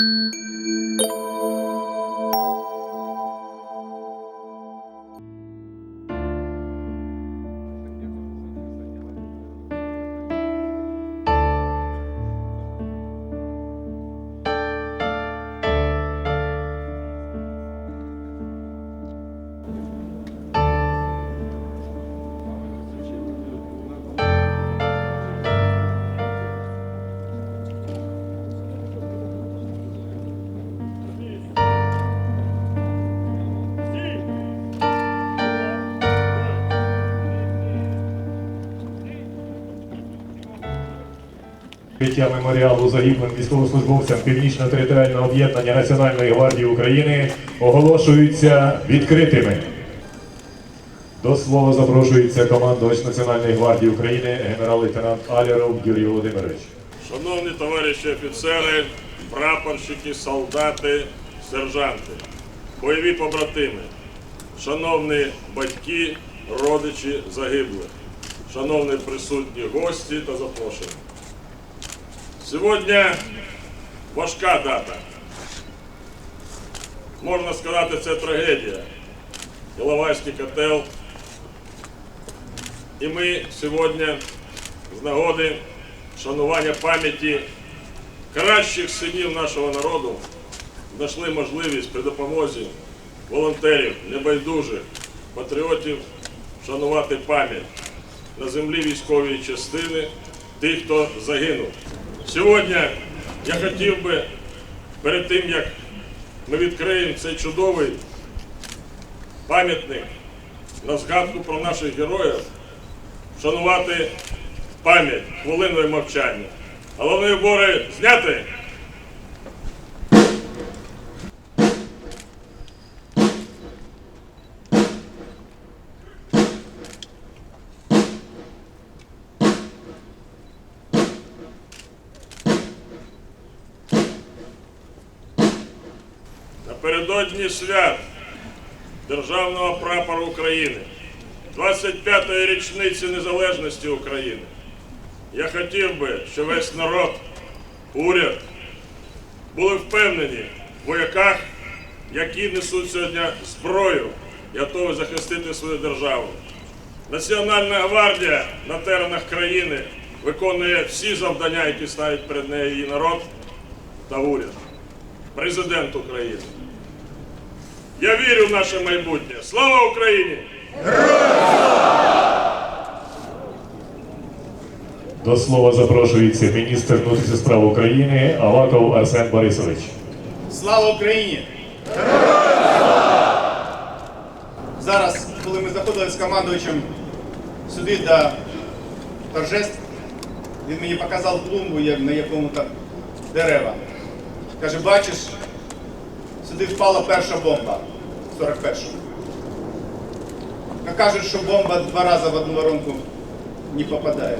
Música Відкриття меморіалу загиблим військовослужбовцям Північно-територіального об'єднання Національної гвардії України оголошуються відкритими. До слова запрошується командувач Національної гвардії України генерал-лейтенант Аляров Юрій Володимирович. Шановні товариші офіцери, прапорщики, солдати, сержанти, бойові побратими, шановні батьки, родичі загиблих, шановні присутні гості та запрошені. Сьогодні важка дата. Можна сказати, це трагедія. Іловайський котел. І ми сьогодні з нагоди шанування пам'яті кращих синів нашого народу знайшли можливість при допомозі волонтерів, небайдужих, патріотів шанувати пам'ять на землі військової частини тих, хто загинув. Сьогодні я хотів би перед тим, як ми відкриємо цей чудовий пам'ятник на згадку про наших героїв, вшанувати пам'ять хвилиною мовчання. Головний убори зняти. Напередодні свят Державного прапора України, 25-ї річниці незалежності України. Я хотів би, щоб весь народ, уряд були впевнені в вояках, які несуть сьогодні зброю і готові захистити свою державу. Національна гвардія на теренах країни виконує всі завдання, які ставить перед нею її народ та уряд, президент України. Я вірю в наше майбутнє. Слава Україні! До слова запрошується міністр внутрішніх справ України Аваков Арсен Борисович. Слава Україні! Зараз, коли ми заходили з командувачем сюди до торжеств, він мені показав клумбу на якому-то дерева. Каже, бачиш, сюди впала перша бомба 41-го. А кажуть, що бомба два рази в одну воронку не попадає.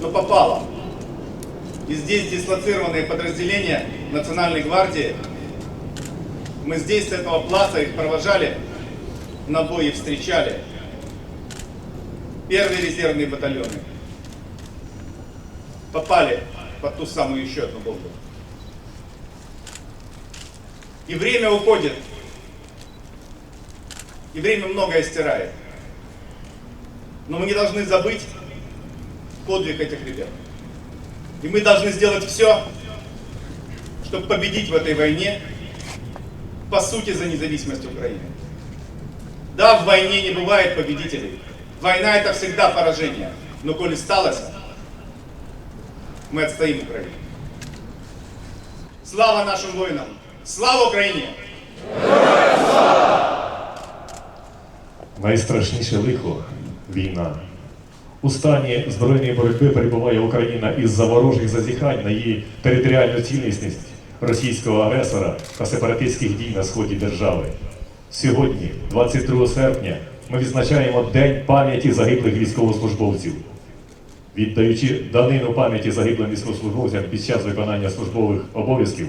Но попала. И здесь дислоцированные подразделения Национальной гвардии. Мы здесь с этого плаца их провожали, на бой и встречали. Первые резервные батальоны попали под ту самую еще одну бомбу. И время уходит. И время многое стирает. Но мы не должны забыть подвиг этих ребят. И мы должны сделать все, чтобы победить в этой войне, по сути, за независимость Украины. Да, в войне не бывает победителей. Война это всегда поражение. Но коли сталося, мы отстоим Украину. Слава нашим воинам! Слава Украине! Найстрашніше лихо війна. У стані збройної боротьби перебуває Україна із-за ворожих зазіхань на її територіальну цілісність російського агресора та сепаратистських дій на сході держави. Сьогодні, 22 серпня, ми відзначаємо День пам'яті загиблих військовослужбовців. Віддаючи данину пам'яті загиблим військовослужбовцям під час виконання службових обов'язків,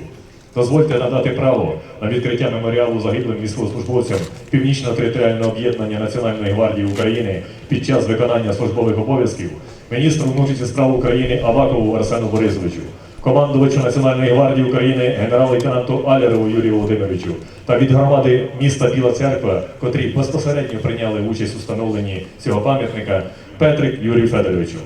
дозвольте надати право на відкриття меморіалу загиблим військовослужбовцям Північно-територіального об'єднання Національної гвардії України під час виконання службових обов'язків міністру внутрішніх справ України Авакову Арсену Борисовичу, командувачу Національної гвардії України генерал-лейтенанту Алєрову Юрію Володимировичу та від громади міста Біла Церква, котрі безпосередньо прийняли участь у встановленні цього пам'ятника, Петрик Юрію Федоровичу.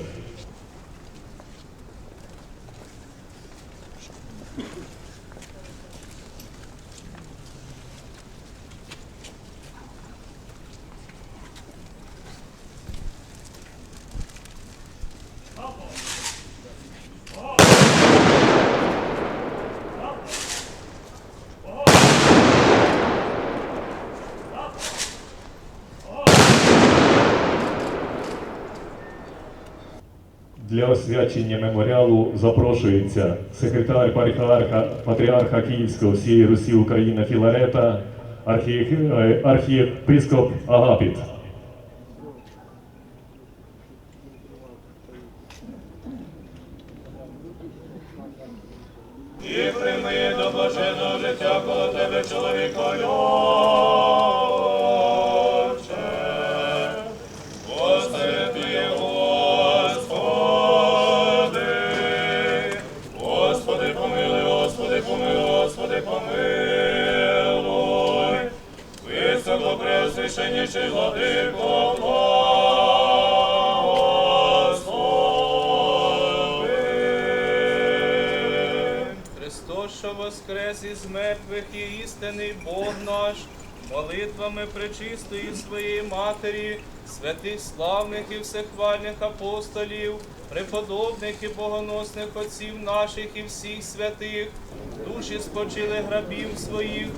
Для освячення меморіалу запрошується секретар патріарха, патріарха Київського всієї Русі Україна Філарета, е, архієпископ Агапіт. Преосвященніший владико, благослови. Христос, що воскрес із мертвих і істинний Бог наш, молитвами пречистої своєї Матері, святих славних і всехвальних апостолів, преподобних і богоносних отців наших і всіх святих, душі спочили грабів своїх,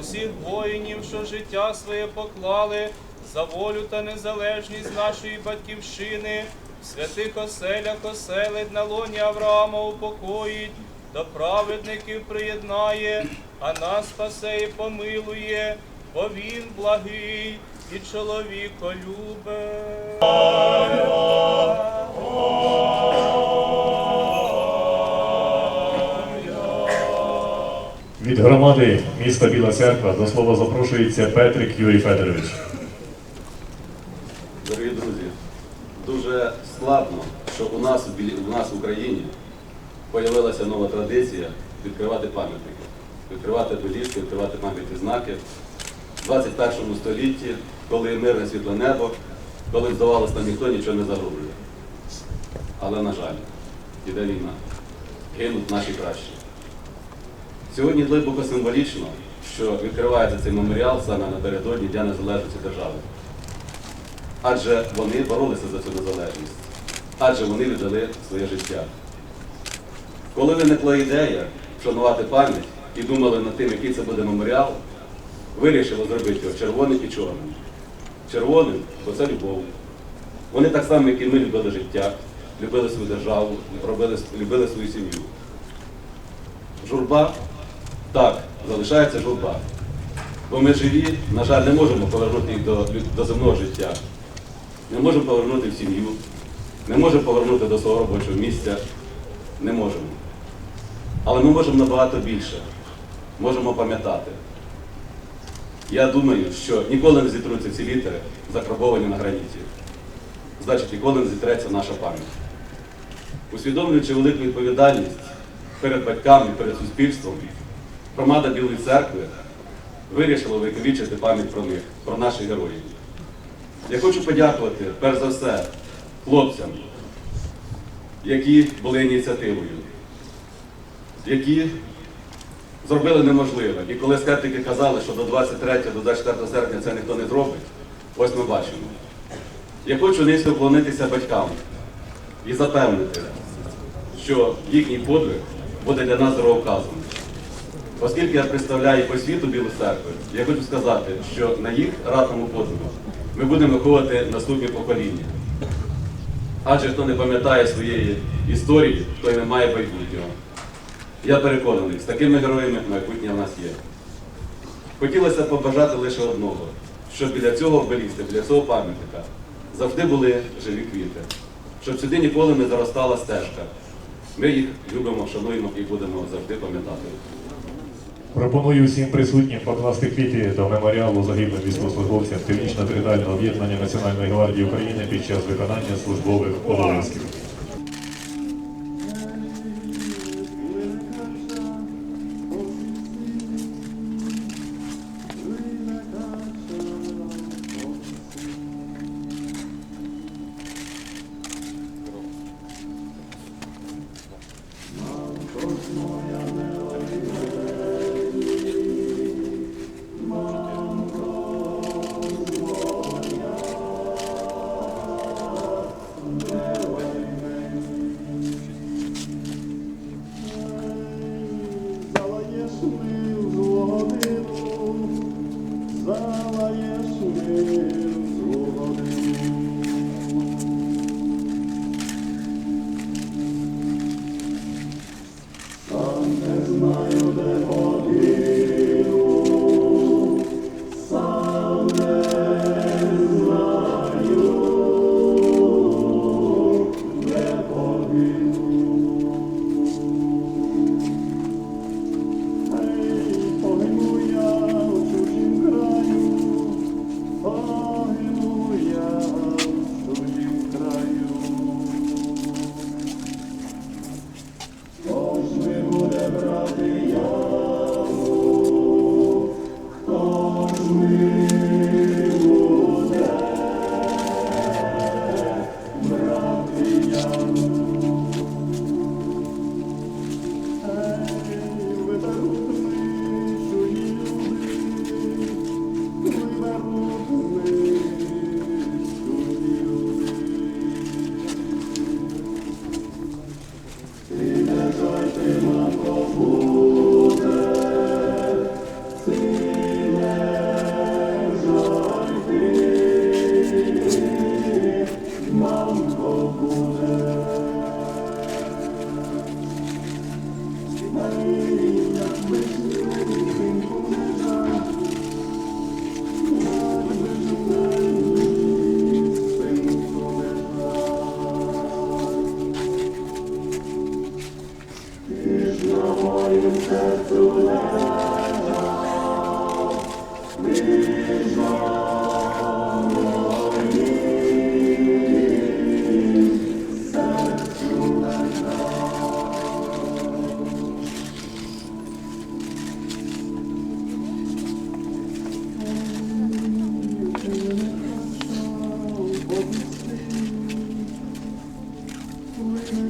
усіх воїнів, що життя своє поклали за волю та незалежність нашої батьківщини, в святих оселях оселить на лоні Авраама упокоїть, до праведників приєднає, а нас спасе і помилує, бо він благий і чоловіколюбе. Від громади міста Біла Церква до слова запрошується Петрик Юрій Федорович. Дорогі друзі, дуже складно, що у нас, в Білі- у нас в Україні з'явилася нова традиція відкривати пам'ятники, відкривати обеліски, відкривати пам'ятні знаки. В 21 столітті, коли мирне світле небо, коли здавалося, там ніхто нічого не загрожує. Але, на жаль, іде війна. Гинуть наші кращі. Сьогодні глибоко символічно, що відкривається цей меморіал саме напередодні Дня Незалежності держави. Адже вони боролися за цю незалежність, адже вони віддали своє життя. Коли виникла ідея вшанувати пам'ять і думали над тим, який це буде меморіал, вирішили зробити його червоним і чорним. Червоним, бо це любов. Вони так само, як і ми любили життя, любили свою державу, робили, любили свою сім'ю. Журба, так, залишається журба. Бо ми живі, на жаль, не можемо повернути їх до, до земного життя. Не можемо повернути в сім'ю, не можемо повернути до свого робочого місця. Не можемо. Але ми можемо набагато більше. Можемо пам'ятати. Я думаю, що ніколи не зітруться ці літери, закарбовані на граніті. Значить, ніколи не зітреться наша пам'ять. Усвідомлюючи велику відповідальність перед батьками, перед суспільством, громада Білої церкви вирішила увековічити пам'ять про них, про наших героїв. Я хочу подякувати, перш за все, хлопцям, які були ініціативою, які зробили неможливе. І коли скептики казали, що до 23 до 24 серпня це ніхто не зробить, ось ми бачимо. Я хочу низько вклонитися батькам і запевнити, що їхній подвиг буде для нас дороговказом. Оскільки я представляю по світу Білу церкву, я хочу сказати, що на їх ратному подвигу ми будемо виховувати наступні покоління. Адже хто не пам'ятає своєї історії, той не має майбутнього. Я переконаний, з такими героями майбутнє в нас є. Хотілося б побажати лише одного, щоб біля цього обеліска, біля цього пам'ятника завжди були живі квіти, щоб сюди ніколи не заростала стежка. Ми їх любимо, шануємо і будемо завжди пам'ятати. Пропоную всім присутнім покласти квіти до меморіалу загиблим військовослужбовцям Північно-територіального об'єднання Національної гвардії України під час виконання службових обов'язків.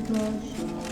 плачу.